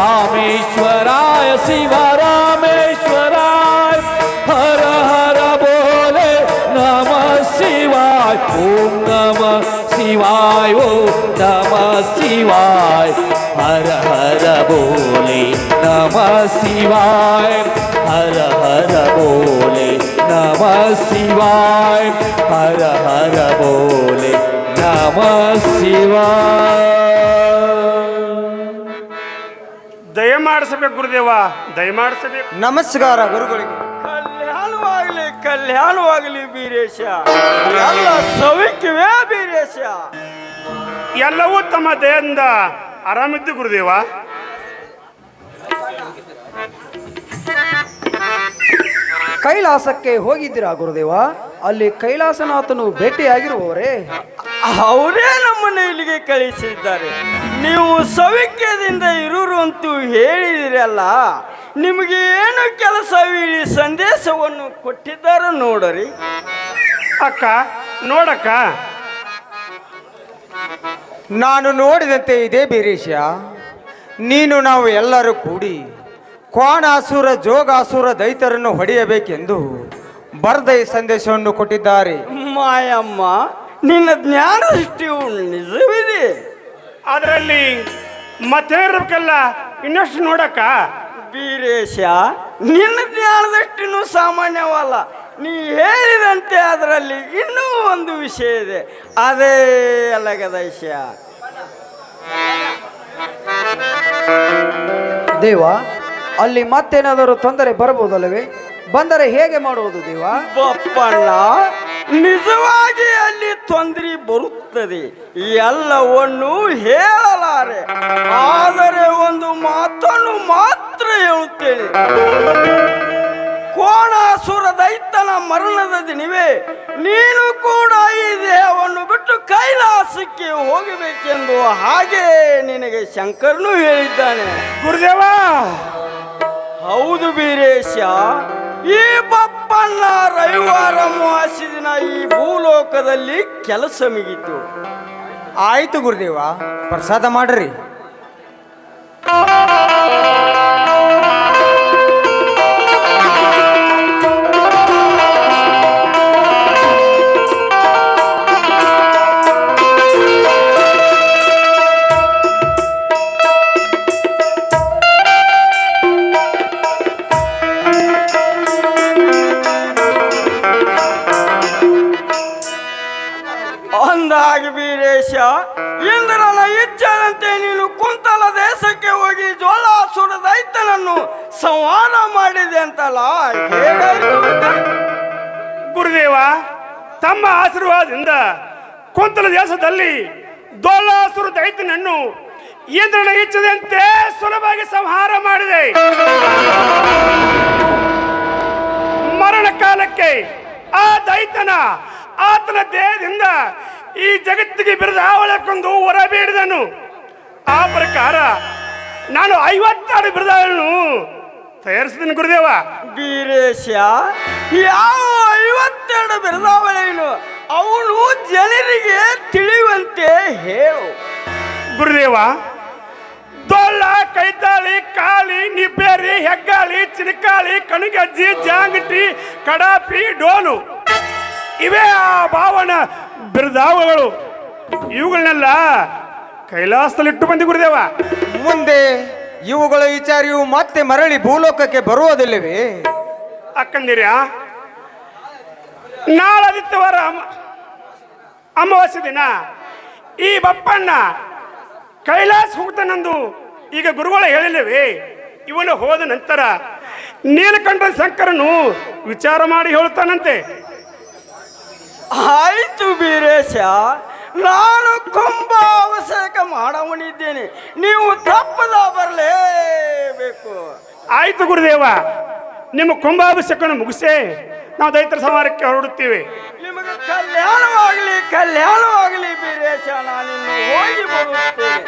रामेश्वराय, शिव रामेश्वराय, हर हर बोले नम शिवाय, ओम नम शिवाय ओ नम शिवाय, हर हर बोले नम शिवाय, हर हर बोले नम शिवाय, हर हर बोले नम शिवाय। ದಯಮಾಡಿಸಬೇಕು ಗುರುದೇವ. ದಯಮಾಡಿಸಬೇಕು. ನಮಸ್ಕಾರ ಗುರುಗಳಿಗೆ ಕಲ್ಯಾಣವಾಗಲಿ ಕಲ್ಯಾಣವಾಗಲಿ ಬೀರೇಶ ಎಲ್ಲ ಸೌಖ್ಯವೇ ಬೀರೇಶ ಎಲ್ಲವೂ ತಮ್ಮ ದಯದಿಂದ ಆರಾಮಿದ್ದು ಗುರುದೇವ. ಕೈಲಾಸಕ್ಕೆ ಹೋಗಿದ್ದೀರಾ ಗುರುದೇವ? ಅಲ್ಲಿ ಕೈಲಾಸನಾಥನು ಭೇಟಿಯಾಗಿರುವವರೇ. ಅವರೇ ನಮ್ಮನ್ನು ಇಲ್ಲಿಗೆ ಕಳಿಸಿದ್ದಾರೆ. ನೀವು ಸೌಖ್ಯದಿಂದ ಇರುವರು ಅಂತೂ ಹೇಳಿದಿರಲ್ಲ ನಿಮಗೆ ಏನು ಕೆಲಸವಿಲ್ಲಿ ಸಂದೇಶವನ್ನು ಕೊಟ್ಟಿದ್ದಾರೆ ನೋಡರಿ. ಅಕ್ಕ ನೋಡಕ್ಕ. ನಾನು ನೋಡಿದಂತೆ ಇದೇ ಬೀರೇಶ ನೀನು ನಾವು ಎಲ್ಲರೂ ಕೂಡಿ ಕ್ವಾಣಾಸುರ ಜೋಗಾಸುರ ದೈತರನ್ನು ಹೊಡೆಯಬೇಕೆಂದು ಬರ್ದ ಈ ಸಂದೇಶವನ್ನು ಕೊಟ್ಟಿದ್ದಾರೆ. ಮಾಯಮ್ಮ ನಿನ್ನ ಜ್ಞಾನದೃಷ್ಟಿಯು ನಿಜವಿದೆ. ಅದರಲ್ಲಿ ಮತ್ತೇನಿರ್ಬೇಕಲ್ಲ ಇನ್ನಷ್ಟು ನೋಡಕ್ಕ. ವೀರೇಶ ನಿನ್ನ ಜ್ಞಾನದಷ್ಟಿನೂ ಸಾಮಾನ್ಯವಲ್ಲ. ನೀ ಹೇಳಿದಂತೆ ಅದರಲ್ಲಿ ಇನ್ನೂ ಒಂದು ವಿಷಯ ಇದೆ. ಅದೇ ಅಲ್ಲಗದ ವಿಷಯ ದೇವ ಅಲ್ಲಿ ಮತ್ತೇನಾದರೂ ತೊಂದರೆ ಬರಬಹುದಲ್ಲವೇ? ಬಂದರೆ ಹೇಗೆ ಮಾಡುವುದು ದೇವ? ಬಪ್ಪಣ್ಣ ನಿಜವಾಗಿ ಅಲ್ಲಿ ತೊಂದರೆ ಬರುತ್ತದೆ. ಎಲ್ಲವನ್ನು ಹೇಳಲಾರೆ. ಆದರೆ ಒಂದು ಮಾತನ್ನು ಮಾತ್ರ ಹೇಳುತ್ತೇನೆ. ಕೋಣಾಸುರ ದೈತನ ಮರಣದ ದಿನವೇ ನೀನು ಕೂಡ ಈ ದೇಹವನ್ನು ಬಿಟ್ಟು ಕೈಲಾಸಕ್ಕೆ ಹೋಗಬೇಕೆಂದು ಹಾಗೆ ನಿನಗೆ ಶಂಕರನು ಹೇಳಿದ್ದಾನೆ. ಗುರುದೇವ! ಹೌದು ಬೀರೇಶ ಈ ಬಪ್ಪಣ್ಣ ರವಿವಾರ ಮಾಸಿ ದಿನ ಈ ಭೂಲೋಕದಲ್ಲಿ ಕೆಲಸ ಮುಗೀತು. ಆಯ್ತು ಗುರುದೇವ ಪ್ರಸಾದ ಮಾಡ್ರಿ. ಅಂದಾಗ ವೀರೇಶ, ಇಂದ್ರನ ಇಚ್ಛನಂತೆ ನೀನು ಕುಂತಲ ದೇಶಕ್ಕೆ ಹೋಗಿ ಜೋಳಾಸುರ ದೈತನನ್ನು ಸಂಹಾರ ಮಾಡಿದೆ ಅಂತಲ್ಲ? ಗುರುದೇವ, ತಮ್ಮ ಆಶೀರ್ವಾದದಿಂದ ಕುಂತಲ ದೇಶದಲ್ಲಿ ದೋಲಾಸುರ ದೈತನನ್ನು ಇಂದ್ರನ ಇಚ್ಛದಂತೆ ಸುಲಭವಾಗಿ ಸಂಹಾರ ಮಾಡಿದೆ. ಮರಣ ಕಾಲಕ್ಕೆ ಆ ದೈತನ ಆತನ ದೇಹದಿಂದ ಈ ಜಗತ್ತಿಗೆ ಬಿರದ ಅವಳಕ್ಕೊಂದು ಹೊರ ಬೇಡಿದನು ಆ ಪ್ರಕಾರ ನಾನು ಐವತ್ತಾರು ಬಿರುದಾಗಳನ್ನು ತಯಾರಿಸಿದನು ಗುರುದೇವ. ವೀರೇಶ ಯಾವ ಐವತ್ತೆರಡು ಬಿರದಾವಳೇನು ಅವನು ಜನರಿಗೆ ತಿಳಿಯುವಂತೆ ಹೇಳು. ಗುರುದೇವ ದೊಳ್ಳ ಕೈತಾಳಿ ಕಾಳಿ ನಿಬ್ಬೇರಿ ಹೆಗ್ಗಾಳಿ ಚಿನಕಾಳಿ ಕಣಗಜ್ಜಿ ಜಾಂಗಟಿ ಕಡಾಪಿ ಡೋಲು. ಇವೇ ಆ ಭಾವನ ಬಿರುದಾವಗಳು. ಇವುಗಳನ್ನೆಲ್ಲ ಕೈಲಾಸದಲ್ಲಿಟ್ಟು ಬಂದಿ ಗುರುದೇವ. ಮುಂದೆ ಇವುಗಳ ವಿಚಾರಿಯು ಮತ್ತೆ ಮರಳಿ ಭೂಲೋಕಕ್ಕೆ ಬರುವುದಿಲ್ಲವೇ? ಅಕ್ಕಂದಿರ ನಾಳಾದಿತ್ಯವಾರ ಅಮಾವಾಸ್ಯ ಅಮಾವಾಸ್ಯೆ ದಿನ ಈ ಬಪ್ಪಣ್ಣ ಕೈಲಾಸ ಹೋಗ್ತಾನಂದು ಈಗ ಗುರುಗಳು ಹೇಳಿಲ್ಲವೇ? ಇವನು ಹೋದ ನಂತರ ನೀಲಕಂಠ ಶಂಕರನು ವಿಚಾರ ಮಾಡಿ ಹೇಳ್ತಾನಂತೆ ಆಯ್ತು ಬೀರೇಶ ನಾನು ತುಂಬ ಅವಶ್ಯಕ ಮಾಡವನಿದ್ದೇನೆ. ನೀವು ತಪ್ಪದ ಬರಲೇಬೇಕು. ಆಯ್ತು ಗುರುದೇವ ನಿಮ್ಮ ಕುಂಭಾಭಿಷೇಕವನ್ನು ಮುಗಿಸೇ ನಾವು ದೈತ್ರ ಸಮಾರಕ್ಕೆ ಹೊರಡುತ್ತೀವಿ. ನಿಮಗೆ ಕಲ್ಯಾಣವಾಗಲಿ ಕಲ್ಯಾಣವಾಗಲಿ ಬೀರೇಶ ನಾನಿನ್ನು ಹೋಗಿ ಬರುತ್ತೇನೆ.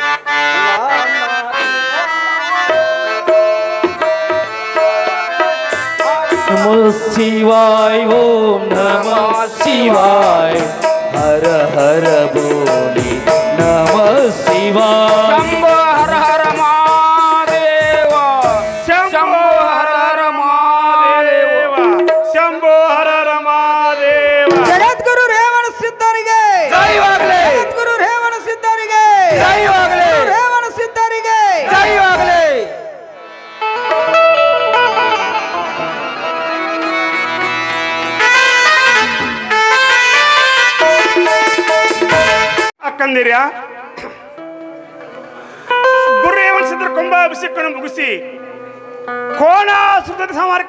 நமோ சிவாய் ஓம் நமோ சிவாய் ஹர ஹர போலி நம சிவாய்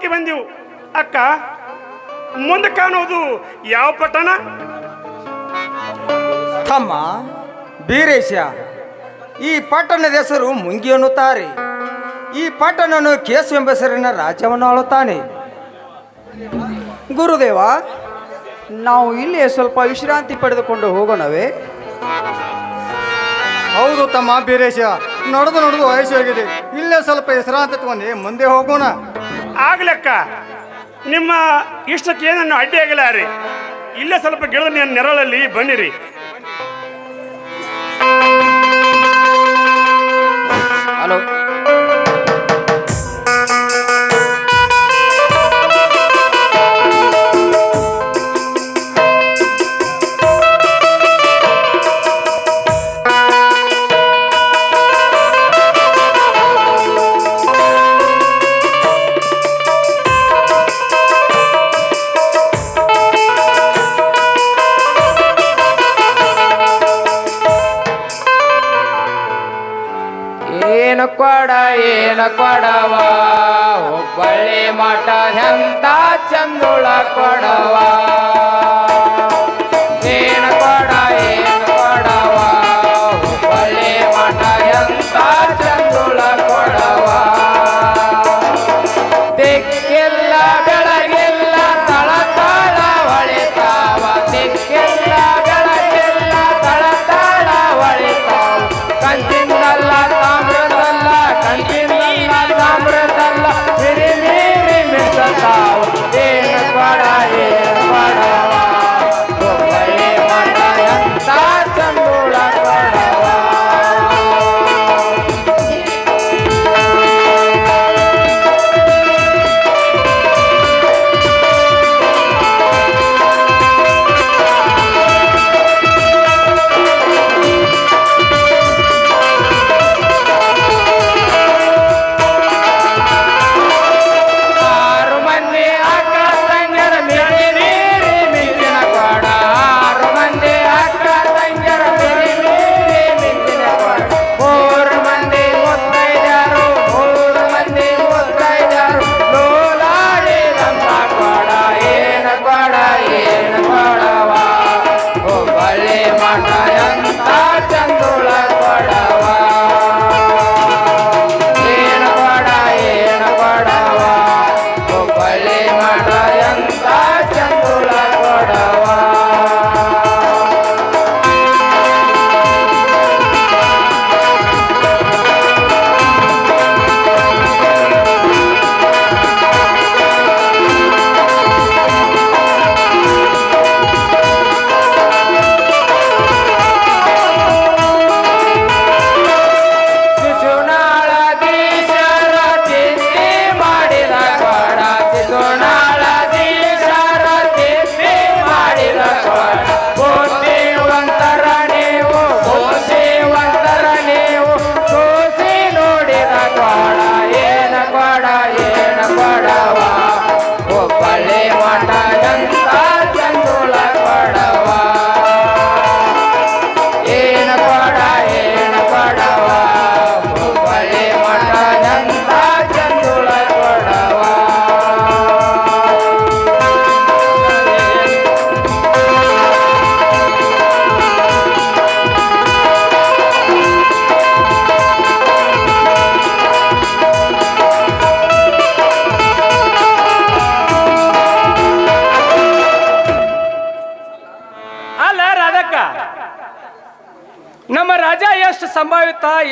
ಸುತ್ತದ ಬಂದೆವು. ಅಕ್ಕ ಮುಂದೆ ಕಾಣುವುದು ಯಾವ ಪಟ್ಟಣ? ತಮ್ಮ ಬೀರೇಶ ಈ ಪಟ್ಟಣದ ಹೆಸರು ಮುಂಗಿ ಅನ್ನುತ್ತಾರೆ. ಈ ಪಟ್ಟಣನು ಕೇಸು ಎಂಬ ಹೆಸರಿನ ರಾಜ್ಯವನ್ನು ಆಳುತ್ತಾನೆ. ಗುರುದೇವ ನಾವು ಇಲ್ಲಿ ಸ್ವಲ್ಪ ವಿಶ್ರಾಂತಿ ಪಡೆದುಕೊಂಡು ಹೋಗೋಣವೇ? ಹೌದು ತಮ್ಮ ಬೀರೇಶ ನಡೆದು ನಡೆದು ವಯಸ್ಸಾಗಿದೆ ಇಲ್ಲೇ ಸ್ವಲ್ಪ ವಿಶ್ರಾಂತಿ ತಗೊಂಡು ಮುಂದೆ ಹೋಗೋಣ. ಆಗ್ಲಕ್ಕ ನಿಮ್ಮ ಇಷ್ಟಕ್ಕೆ ಏನನ್ನು ಅಡ್ಡಿ ಆಗಲಾರಿ ಇಲ್ಲೇ ಸ್ವಲ್ಪ ಗಿಡದ ನೆರಳಲ್ಲಿ ಬನ್ನಿರಿ. ಹಲೋ. ಕೊಡ ಏನ ಕೊಡವ? ಹುಬ್ಬಳ್ಳಿ ಮಠದೆಂತ ಚಂದುಳ ಕೊಡವ?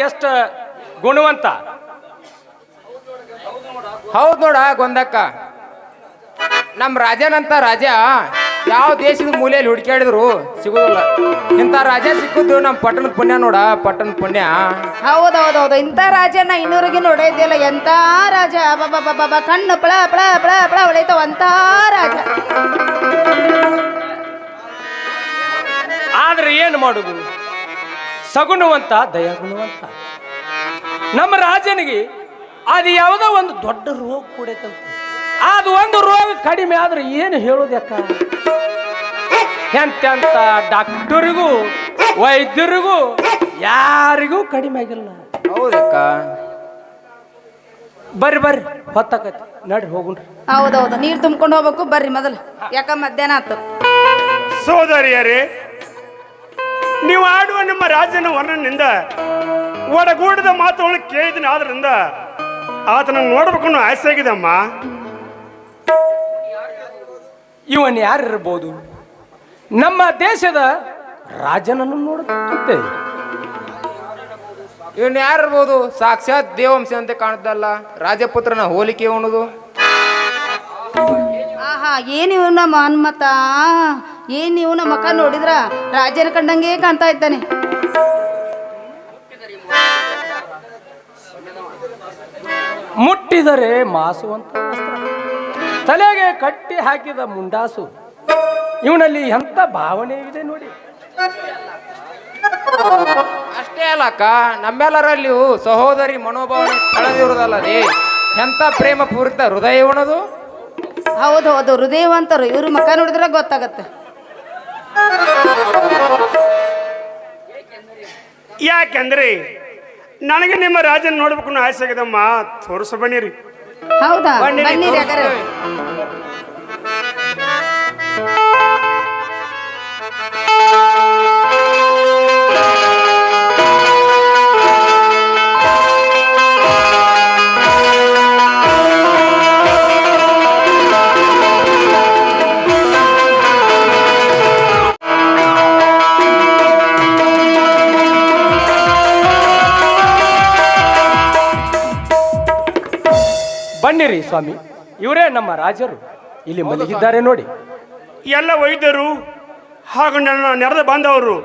ಎಷ್ಟು ಗುಣವಂತ? ಹೌದು ನೋಡ ಗೊಂದಕ್ಕ. ನಮ್ಮ ರಾಜನಂತ ರಾಜ ಯಾವ ದೇಶದ ಮೂಲೆಯಲ್ಲಿ ಹುಡುಕಾಡಿದ್ರು ಸಿಗುದಿಲ್ಲ. ಇಂಥ ರಾಜ ಸಿಕ್ಕಿದ್ದು ನಮ್ಮ ಪಟ್ಟಣದ ಪುಣ್ಯ ನೋಡ ಪಟ್ಟಣದ ಪುಣ್ಯ. ಹೌದೌದೌದು ಇಂಥ ರಾಜನ ಇನ್ನೂರಿಗೆ ನೋಡಿದ್ದಿಲ್ಲ ಎಂತ ರಾಜ? ಬಾಬಾ ಕಣ್ಣು ಪಳ ಪಳ ಪಳ ಪಳ ಹೊಳಿತಾವ ಅಂತ ರಾಜ. ಆದ್ರೆ ಏನು ಮಾಡುದು? ಸಗುಣವಂತ ದಯಗುಣವಂತ. ನಮ್ಮ ರಾಜನಿಗೆ ಅದು ಯಾವುದೋ ಒಂದು ದೊಡ್ಡ ರೋಗ ಕೂಡೈತಂತ. ಅದು ಒಂದು ರೋಗ ಕಡಿಮೆ ಆದ್ರೆ ಏನು ಹೇಳೋದು ಯಾಕ? ಎಂತೆಂತ ಡಾಕ್ಟರಿಗೂ ವೈದ್ಯರಿಗೂ ಯಾರಿಗೂ ಕಡಿಮೆ ಆಗಿಲ್ಲ. ಹೌದಕ್ಕ. ಬರ್ರಿ ಬರ್ರಿ ಹೊತ್ತಾಕೈತಿ. ನಡ್ರಿ ಹೋಗುಣ್ರಿ. ಹೌದೌದು ನೀರು ತುಂಬ್ಕೊಂಡು ಹೋಗ್ಬೇಕು ಬರ್ರಿ ಮೊದಲು. ಯಾಕ ಮಧ್ಯಾಹ್ನ ಆತು? ಸೋದರಿಯರೇ ನೀವು ಆಡುವ ನಿಮ್ಮ ರಾಜನ ವರ್ಣನಿಂದ ಒಡಗೂಡದ ಮಾತುಗಳು ಕೇಳಿದ್ದೀನಿ. ಆದ್ರಿಂದ ಆತನ ನೋಡ್ಬೇಕು ಅನ್ನೋ ಆಸೆ ಆಗಿದೆ ಅಮ್ಮ. ಇವನ್ ಯಾರಿರ್ಬೋದು? ನಮ್ಮ ದೇಶದ ರಾಜನನ್ನು ನೋಡುತ್ತೆ ಇವನ್ ಯಾರಿರ್ಬೋದು? ಸಾಕ್ಷಾತ್ ದೇವಂಶ ಅಂತ ಕಾಣುತ್ತಲ್ಲ. ರಾಜಪುತ್ರನ ಹೋಲಿಕೆ ಉಣದು. ಆಹಾ ಏನು ಇವನ ಮನ್ಮತ ಏನ್ ನಮ್ಮ ಅಕ್ಕ ನೋಡಿದ್ರ? ರಾಜನ ಕಂಡಂಗೆ ಕಾಣ್ತಾ ಇದ್ದಾನೆ. ಮುಟ್ಟಿದರೆ ಮಾಸುವಂತ ವಸ್ತ್ರ. ತಲೆಗೆ ಕಟ್ಟಿ ಹಾಕಿದ ಮುಂಡಾಸು. ಇವನಲ್ಲಿ ಎಂತ ಭಾವನೆ ಇದೆ ನೋಡಿ. ಅಷ್ಟೇ ಅಲ್ಲಕ್ಕ ನಮ್ಮೆಲ್ಲರಲ್ಲಿಯೂ ಸಹೋದರಿ ಮನೋಭಾವನೆ ಕಳೆದಿರುವುದಲ್ಲದೆ ಎಂತ ಪ್ರೇಮ ಪೂರಿತ ಹೃದಯ ಹೌದು ಹೌದು ಹೃದಯವಂತರು. ಇವರು ಮಕ್ಕ ನೋಡಿದ್ರೆ ಗೊತ್ತಾಗತ್ತೆ. ಯಾಕೆಂದ್ರೆ ನನಗೆ ನಿಮ್ಮ ರಾಜನ್ ನೋಡ್ಬೇಕು ಆಸೆ ಆಗದಮ್ಮ ತೋರಿಸ ಬನ್ನಿರಿ. ಹೌದಾ? ಬನ್ನಿರಿ, ಬನ್ನಿರಿ ಸ್ವಾಮಿ ಇವರೇ ನಮ್ಮ ರಾಜರು. ಇಲ್ಲಿ ಮಲಗಿದ್ದಾರೆ ನೋಡಿ. ಎಲ್ಲ ವೈದ್ಯರು ಹಾಗೂ ನನ್ನ ನೆರೆದ ಬಾಂಧವರು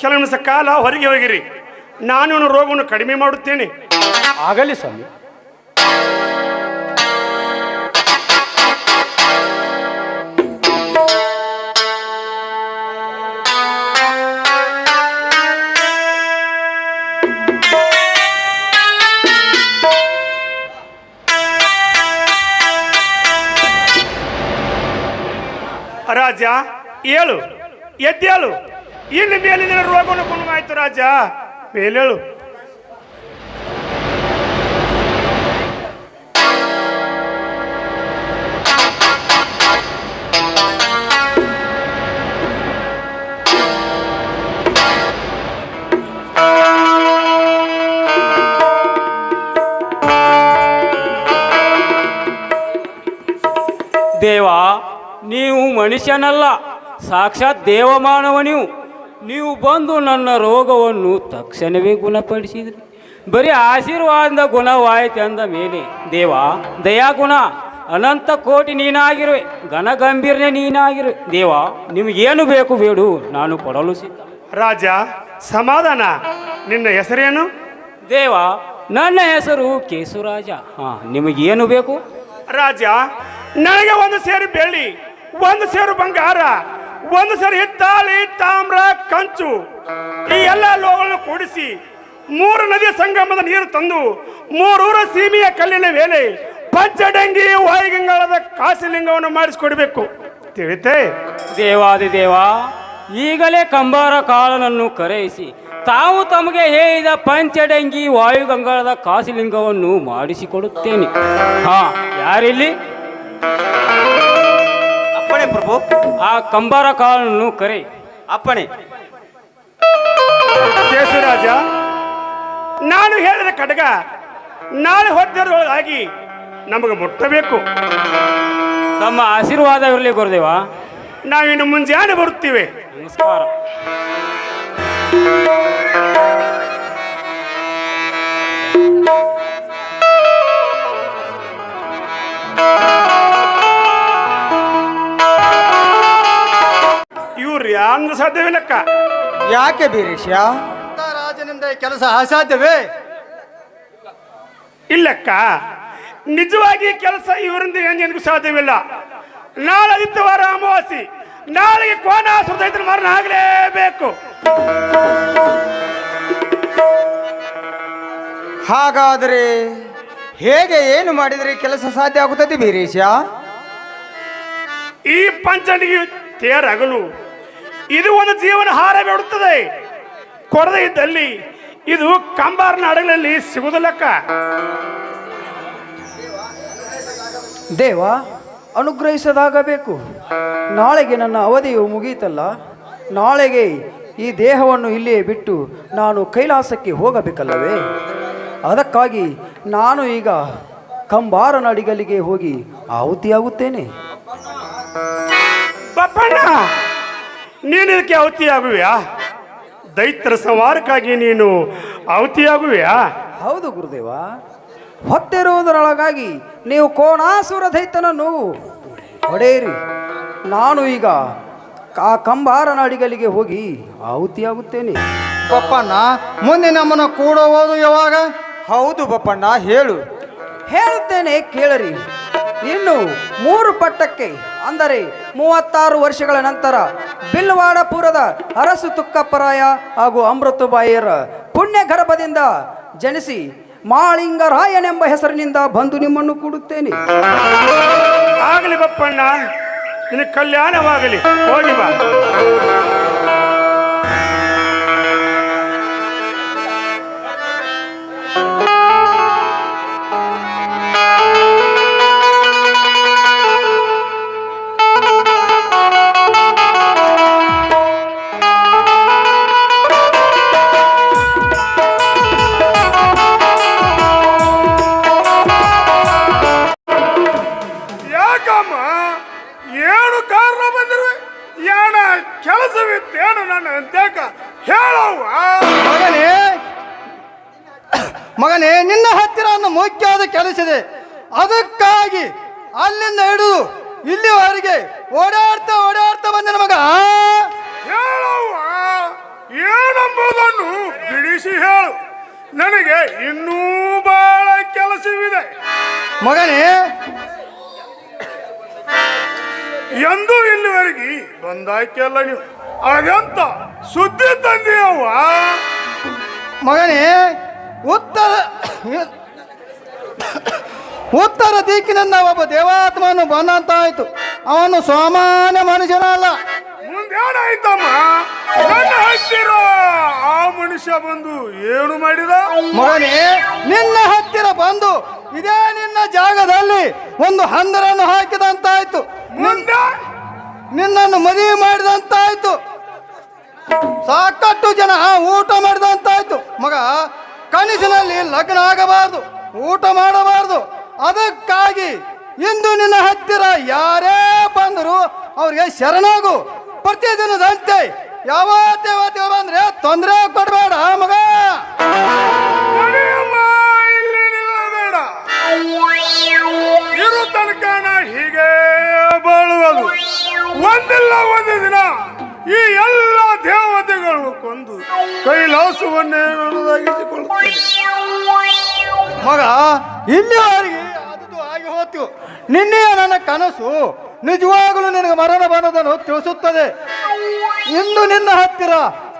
ಕೆಲವೊಂದು ಕಾಲ ಹೊರಗೆ ಹೋಗಿರಿ. ನಾನು ರೋಗವನ್ನು ಕಡಿಮೆ ಮಾಡುತ್ತೇನೆ. ಆಗಲಿ ಸ್ವಾಮಿ. ರಾಜ ಏಳು ಎದ್ದೇಳು. ಇನ್ನು ಮೇಲಿನ ರೋಗವನ್ನು ಗುಣವಾಯ್ತು ರಾಜ. ಮೇಲೇಳು. ಮನುಷ್ಯನಲ್ಲ ಸಾಕ್ಷಾತ್ ದೇವಮಾನವ ನೀವು ನೀವು ಬಂದು ನನ್ನ ರೋಗವನ್ನು ತಕ್ಷಣವೇ ಗುಣಪಡಿಸಿದ್ರಿ. ಬರೀ ಆಶೀರ್ವಾದದ ಗುಣವಾಯಿತು ಅಂದ ಮೇಲೆ ದೇವ ದಯಾಗುಣ ಅನಂತ ಕೋಟಿ ನೀನಾಗಿರುವೆ ಘನಗಂಭೀರನೇ ನೀನಾಗಿರುವೆ ದೇವ ನಿಮಗೇನು ಬೇಕು ಬೇಡು ನಾನು ಕೊಡಲು ಸಿದ್ಧ. ರಾಜ ಸಮಾಧಾನ. ನಿನ್ನ ಹೆಸರೇನು? ದೇವ ನನ್ನ ಹೆಸರು ಕೇಸುರಾಜ. ಹಾಂ ನಿಮಗೇನು ಬೇಕು? ರಾಜ ನನಗೆ ಒಂದು ಸೇರಿ ಬೆಳ್ಳಿ. ಒಂದು ಸೇರು ಬಂಗಾರ, ಒಂದು ಸೇರು ಹಿತ್ತಾಳಿ, ತಾಮ್ರ, ಕಂಚು, ಈ ಎಲ್ಲ ಲೋಹಗಳನ್ನು ಕೂಡಿಸಿ ಮೂರು ನದಿಯ ಸಂಗಮದ ನೀರು ತಂದು ಮೂರೂರ ಸೀಮೆಯ ಕಲ್ಲಿನ ಮೇಲೆ ಪಂಚಡಂಗಿ ವಾಯುಗಂಗಾಳದ ಕಾಸಿಲಿಂಗವನ್ನು ಮಾಡಿಸಿಕೊಡ್ಬೇಕು. ತಿಳಿತೇ? ದೇವಾದಿ ದೇವ, ಈಗಲೇ ಕಂಬಾರ ಕಾಳನನ್ನು ಕರೆಯಿಸಿ, ತಾವು ತಮಗೆ ಹೇಳಿದ ಪಂಚಡಂಗಿ ವಾಯುಗಂಗಳದ ಕಾಸಿಲಿಂಗವನ್ನು ಮಾಡಿಸಿಕೊಡುತ್ತೇನೆ. ಹಾ, ಯಾರಿಲ್ಲಿ? ಅಪ್ಪಣೆ ಪ್ರಭು. ಆ ಕಂಬಾರ ಕಾಲನ್ನು ಕರೆ. ಅಪ್ಪಣೆ. ಕೇಸುರಾಜ ನಾನು ಹೇಳಿದ ಕಡಗ ನಾಳೆ ಹೊತ್ತಿರೋದಾಗಿ ನಮಗೆ ಮುಟ್ಟಬೇಕು. ತಮ್ಮ ಆಶೀರ್ವಾದವಿರಲಿ ಗುರುದೇವ. ನಾವಿನ್ನು ಮುಂಜಾನೆ ಬರುತ್ತೀವಿ. ನಮಸ್ಕಾರ. ಇವ್ರು ಯಾಂದು ಸಾಧ್ಯವಿಲ್ಲಕ್ಕ? ಯಾಕೆ ಬೀರೇಶ ರಾಜನಿಂದ ಈ ಕೆಲಸ ಅಸಾಧ್ಯವೇ? ಇಲ್ಲಕ್ಕ ನಿಜವಾಗಿ ಕೆಲಸ ಇವರಿಂದ ಏನಿಗೂ ಸಾಧ್ಯವಿಲ್ಲ? ನಾಳೆ ಆದಿತ್ಯವಾರ ಅಮಾವಾಸಿ ನಾಳೆಗೆ ಕೋನ ದೈತ್ಯನ ಮರಣ ಆಗಲೇಬೇಕು. ಹಾಗಾದ್ರೆ ಹೇಗೆ ಏನು ಮಾಡಿದ್ರೆ ಕೆಲಸ ಸಾಧ್ಯ ಆಗುತ್ತದೆ ಬೀರೇಶ ಈ ಪಂಚನಿಗೆ ತೇರಗಲು ಇದು ಒಂದು ಜೀವನ ಹಾರ ಬಿಡುತ್ತದೆ. ಕೊರದೆ ಇದ್ದಲ್ಲಿ ಇದು ಕಂಬಾರನ ಹಡಗಲ್ಲಿ ಸಿಗುವುದಿಲ್ಲಕ್ಕ ದೇವ ಅನುಗ್ರಹಿಸದಾಗಬೇಕು. ನಾಳೆಗೆ ನನ್ನ ಅವಧಿಯು ಮುಗಿಯಿತಲ್ಲ ನಾಳೆಗೆ ಈ ದೇಹವನ್ನು ಇಲ್ಲಿಯೇ ಬಿಟ್ಟು ನಾನು ಕೈಲಾಸಕ್ಕೆ ಹೋಗಬೇಕಲ್ಲವೇ? ಅದಕ್ಕಾಗಿ ನಾನು ಈಗ ಕಂಬಾರನ ಅಡಿಗಲಿಗೆ ಹೋಗಿ ಆಹುತಿಯಾಗುತ್ತೇನೆ. ನೀನು ಇದಕ್ಕೆ ಅವತಿಯಾಗುವೆಯಾ ದೈತ್ರ ಸಂಹಾರಕ್ಕಾಗಿ ನೀನು ಅವತಿಯಾಗುವೆಯಾ ಹೌದು ಗುರುದೇವ. ಹೊತ್ತಿರುವುದರೊಳಗಾಗಿ ನೀವು ಕೋಣಾಸುರ ದೈತ್ಯನನ್ನು ಹೊಡೆಯಿರಿ. ನಾನು ಈಗ ಆ ಕಂಬಾರನ ಅಡಿಗಲಿಗೆ ಹೋಗಿ ಆಹುತಿಯಾಗುತ್ತೇನೆ ಬಪ್ಪಣ್ಣ ಮುಂದೆ ನಮ್ಮನ್ನು ಕೂಡುವುದು ಯಾವಾಗ? ಹೌದು ಬಪ್ಪಣ್ಣ ಹೇಳು. ಹೇಳುತ್ತೇನೆ ಕೇಳರಿ. ಇನ್ನು ಮೂರು ಪಟ್ಟಕ್ಕೆ, ಅಂದರೆ ಮೂವತ್ತಾರು ವರ್ಷಗಳ ನಂತರ ಬಿಲ್ವಾಡಪುರದ ಅರಸು ತುಕ್ಕಪ್ಪರಾಯ ಹಾಗೂ ಅಮೃತಬಾಯಿಯರ ಪುಣ್ಯ ಗರ್ಭದಿಂದ ಜನಿಸಿ ಮಾಳಿಂಗರಾಯನೆಂಬ ಹೆಸರಿನಿಂದ ಬಂದು ನಿಮ್ಮನ್ನು ಕೂಡುತ್ತೇನೆ. ಆಗಲಿ ಬಪ್ಪಣ್ಣ, ನಿನಗೆ ಕಲ್ಯಾಣವಾಗಲಿ. ಹೋಗಿ ಬಾ. ಹೇಳವ್ವ ಮಗನೇ. ಮಗನೇ ನಿನ್ನ ಹತ್ತಿರ ಒಂದು ಮುಖ್ಯವಾದ ಕೆಲಸ ಇದೆ. ಅದಕ್ಕಾಗಿ ಅಲ್ಲಿಂದ ಹಿಡಿದು ಇಲ್ಲಿವರೆಗೆ ಓಡಾಡ್ತಾ ಓಡಾಡ್ತಾ ಬಂದ ಮಗ ಹೇಳವ್ವ ಏನೆಂಬುದನ್ನು ಬಿಡಿಸಿ ಹೇಳು. ನನಗೆ ಇನ್ನೂ ಬಹಳ ಕೆಲಸವಿದೆ. ಮಗನೇ. ಎಂದು ಇಲ್ಲಿವರೆಗೆ ಬಂದಾಯ್ಕೆಲ್ಲ ನೀವು. ಅದೆಂತ ಸುದ್ದಿ ತಂದೆಯವ್ವ ಮಗನೇ ಉತ್ತರ ಉತ್ತರ ದಿಕ್ಕಿನಿಂದ ಒಬ್ಬ ದೇವಾತ್ಮನು ಬಂದಂತಾಯ್ತು. ಅವನು ಸಾಮಾನ್ಯ ಮನುಷ್ಯನಲ್ಲ. ಮುಂದೇನಾಯ್ತಮ್ಮ? ನನ್ನ ಹತ್ತಿರ ಆ ಮನುಷ್ಯ ಬಂದು ಏನು ಮಾಡಿದ? ಮಗನೇ ನಿನ್ನ ಹತ್ತಿರ ಬಂದು ಇದೇ ನಿನ್ನ ಜಾಗದಲ್ಲಿ ಒಂದು ಹಂದರನ್ನು ಹಾಕಿದಂತಾಯ್ತು. ನಿನ್ನನ್ನು ಮದುವೆ ಮಾಡಿದಂತಾಯ್ತು. ಸಾಕಷ್ಟು ಜನ ಊಟ ಮಾಡಿದಂತಾಯ್ತು. ಮಗ, ಕನಸಿನಲ್ಲಿ ಲಗ್ನ ಆಗಬಾರದು, ಊಟ ಮಾಡಬಾರದು. ಅದಕ್ಕಾಗಿ ಇಂದು ನಿನ್ನ ಹತ್ತಿರ ಯಾರೇ ಬಂದರು ಅವ್ರಿಗೆ ಶರಣಾಗು. ಪ್ರತಿದಿನದಂತೆ ಯಾವತ್ತೇ ಯಾವತ್ತೇ ಬಂದ್ರೆ ತೊಂದರೆ ಕೊಡಬೇಡ, ಮಗ. ಇರು ತನಕ ನಾ ಹೀಗೆ ಬಾಳುವುದು. ಒಂದಿಲ್ಲ, ಒಂದು ದಿನ. ಈ ಎಲ್ಲ ದೇವತೆಗಳು ಕೊಂದು ಕೈಲಾಸವನ್ನೇ ನನ್ನದಾಗಿಸಿಕೊಳ್ಳುತ್ತೇನೆ ಮಗ ಇಲ್ಲಿವರೆಗೆ ಅದು ಆಗಿ ಹೋತು? ನಿನ್ನೆಯ ನನ್ನ ಕನಸು ನಿಜವಾಗಲೂ ನಿನಗೆ ಮರಣ ಬರೋದನ್ನು ತಿಳಿಸುತ್ತದೆ. ಇಂದು ನಿನ್ನ ಹತ್ತಿರ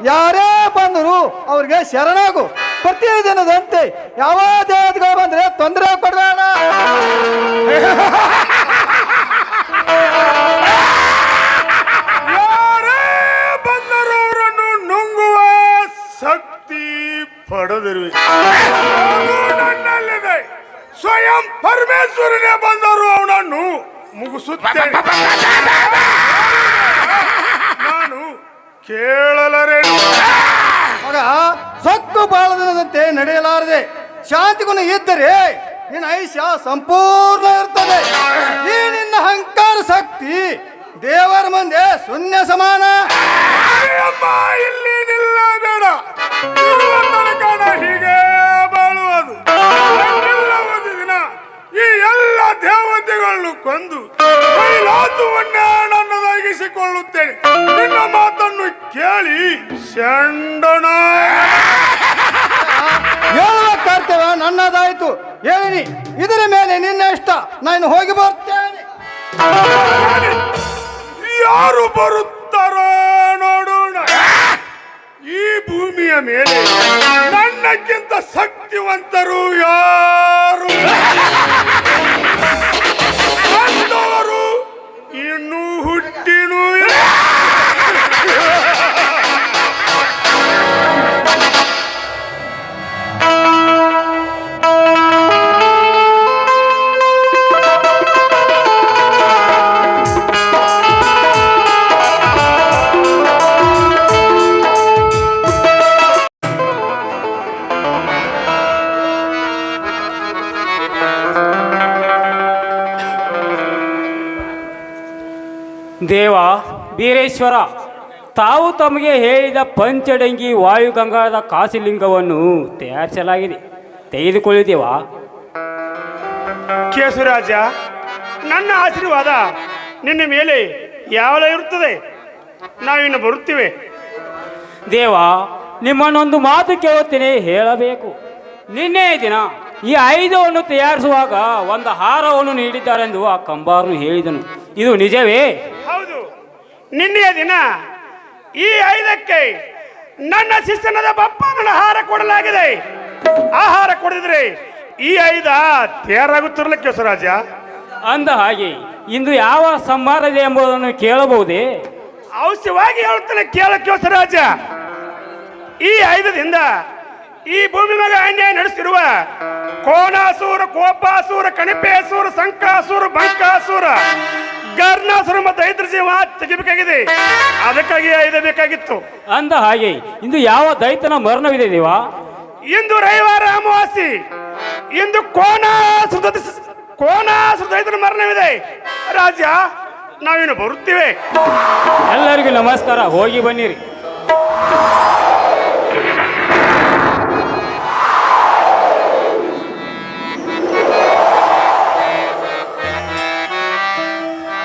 ಯಾರೇ ಬಂದರೂ ಅವ್ರಿಗೆ ಶರಣಾಗು. ಪ್ರತಿ ದಿನದಂತೆ ಯಾವ ದೇವತೆಗಳು ಬಂದ್ರೆ ತೊಂದರೆ ಕೊಡಬೇಡ. ನನ್ನಲ್ಲಿದೆ ಸ್ವಯಂ ಪರಮೇಶ್ವರನೇ ಬಂದರು ಅವನನ್ನು ಮುಗಿಸುತ್ತೇನೆ. ನಾನು ಕೇಳಲರೇನು ಮಗ ಸೊಕ್ಕು ಬಾಳದಂತೆ ನಡೆಯಲಾರದೆ ಶಾಂತಿ ಗುಣ ಇದ್ದರೆ ನಿನ್ನ ಐಶ್ಯ ಸಂಪೂರ್ಣ ಇರ್ತದೆ. ಈ ನಿನ್ನ ಅಹಂಕಾರ ಶಕ್ತಿ ದೇವರ ಮುಂದೆ ಶೂನ್ಯ ಸಮಾನ. ಇಲ್ಲಿ ನಿಲ್ಲಬೇಡ. ಇರುವ ತನ ಹೀಗೆ ಬಾಳುವುದು. ಒಂದು ದಿನ ಈ ಎಲ್ಲ ದೇವತೆಗಳನ್ನು ಕೊಂದು ಕೈಲಾಸವನ್ನೇ ನನ್ನದಾಗಿಸಿಕೊಳ್ಳುತ್ತೇನೆ. ನಿನ್ನ ಮಾತನ್ನು ಕೇಳಿ ಶಂಡಣ ಹೇಳುವ ಕರ್ತವ್ಯ ನನ್ನದಾಯಿತು. ಹೇಳಿನಿ ಇದರ ಮೇಲೆ ನಿನ್ನ ಇಷ್ಟ. ನಾನು ಹೋಗಿ ಬರ್ತೇನೆ. ಯಾರು ಬರುತ್ತಾರೋ ಈ ಭೂಮಿಯ ಮೇಲೆ ನನ್ನಕ್ಕಿಂತ ಶಕ್ತಿವಂತರು ಯಾರು? ಅಂದವರು ಇನ್ನೂ ದೇವ ಬೀರೇಶ್ವರ ತಾವು ತಮಗೆ ಹೇಳಿದ ಪಂಚಡಂಗಿ ವಾಯುಗಂಗಾದ ಕಾಸಿಲಿಂಗವನ್ನು ತಯಾರಿಸಲಾಗಿದೆ. ತೆಗೆದುಕೊಳ್ಳಿದ್ದೇವಾ ಕೇಸುರಾಜ ನನ್ನ ಆಶೀರ್ವಾದ ನಿನ್ನ ಮೇಲೆ ಯಾವಲ ಇರುತ್ತದೆ? ನಾವಿನ್ನು ಬರುತ್ತೇವೆ. ದೇವ ನಿಮ್ಮನ್ನೊಂದು ಮಾತು ಕೇಳುತ್ತೇನೆ ಹೇಳಬೇಕು. ನಿನ್ನೆ ದಿನ ಈ ಆಯುಧವನ್ನು ತಯಾರಿಸುವಾಗ ಒಂದು ಹಾರವನ್ನು ನೀಡಿದ್ದಾರೆಂದು ಆ ಕಂಬಾರನು ಹೇಳಿದನು. ಇದು ನಿಜವೇ? ನಿನ್ನೆಯ ದಿನ ಈ ಐದಕ್ಕೆ ನನ್ನ ಶಿಷ್ಯನದ ಬಪ್ಪನ ಆಹಾರ ಕೊಡಲಾಗಿದೆ. ಆಹಾರ ಕೊಡಿದ್ರೆ ಈ ಐದ ತಯಾರಾಗುತ್ತಿರಲಿಲ್ಲ ಸ್ವರಾಜ ಅಂದ ಹಾಗೆ ಇಂದು ಯಾವ ಸಂಹಾರ ಇದೆ ಎಂಬುದನ್ನು ಕೇಳಬಹುದೇ? ಅವಶ್ಯವಾಗಿ ಹೇಳುತ್ತೇನೆ ಕೇಳಕ್ಕೆ ಸ್ವರಾಜ ಈ ಐದದಿಂದ ಈ ಭೂಮಿ ಮೇಲೆ ಅನ್ಯಾಯ ನಡೆಸಿರುವ ಕೋನಾಸುರ ಕೋಪಾಸೂರ ಕಣಿಪೇಸೂರ ಸಂಕಾಸೂರ ಬಂಕಾಸೂರ ಗರ್ನಾಸುರ ಮತ್ತು ಐದ್ರ ಜೀವ ತೆಗಿಬೇಕಾಗಿದೆ. ಅದಕ್ಕಾಗಿ ಐದು ಬೇಕಾಗಿತ್ತು. ಅಂದ ಹಾಗೆ ಇಂದು ಯಾವ ದೈತನ ಮರಣವಿದೆ ನೀವಾ ಇಂದು ರವಿವಾರ ಅಮಾವಾಸಿ ಇಂದು ಕೋನಾಸುರ ಕೋನಾಸುರ ದೈತನ ಮರಣವಿದೆ. ರಾಜ ನಾವಿನ್ನು ಬರುತ್ತೇವೆ. ಎಲ್ಲರಿಗೂ ನಮಸ್ಕಾರ. ಹೋಗಿ ಬನ್ನಿರಿ.